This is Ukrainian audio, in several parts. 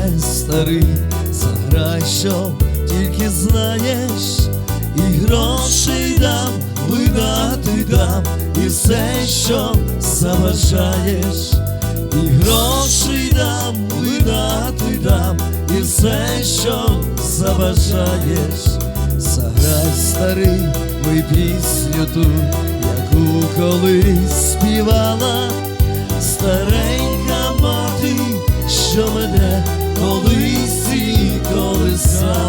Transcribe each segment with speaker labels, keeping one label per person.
Speaker 1: бігане старий, заграй, що тільки знаєш, і грошей дам, видати дам, і все, що заважаєш, і грошей дам, видати дам, і все, що заважаєш, заграй старий, ми пісню ту, яку колись співала старенька мати, що мене sun.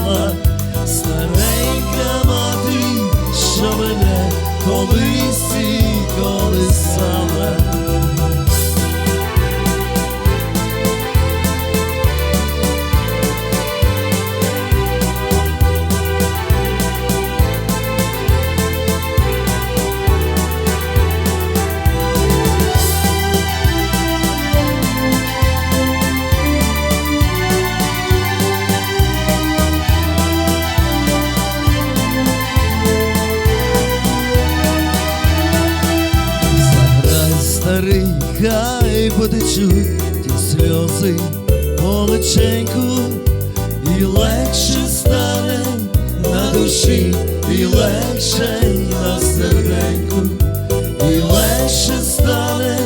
Speaker 1: Потечуть ті сльози по личеньку, і легше стане на душі, і легше на серденьку, і легше стане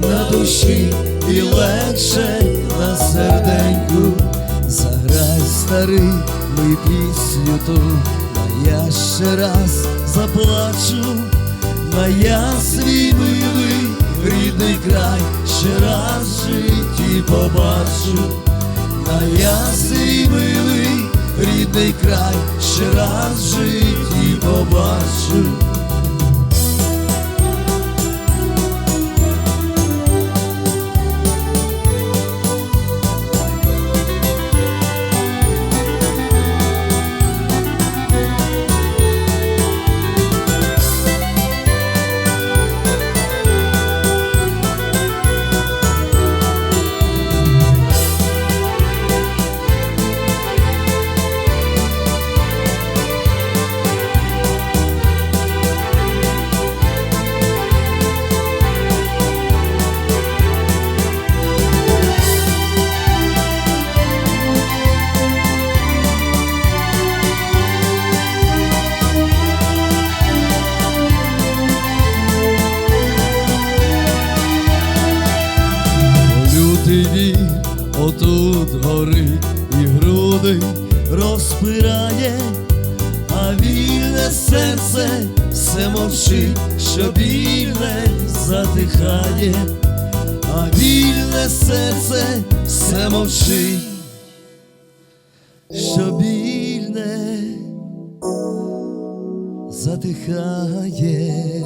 Speaker 1: на душі, і легше на серденьку. Заграй старий, ми пісню ту, а я ще раз заплачу. На я свій милий рідний край ще раз в житті побачу, на ясний милий рідний край ще раз в житті побачу. Груди розпирає, а вільне серце все мовчить, що вільне затихає, а вільне серце все мовчить, що вільне затихає.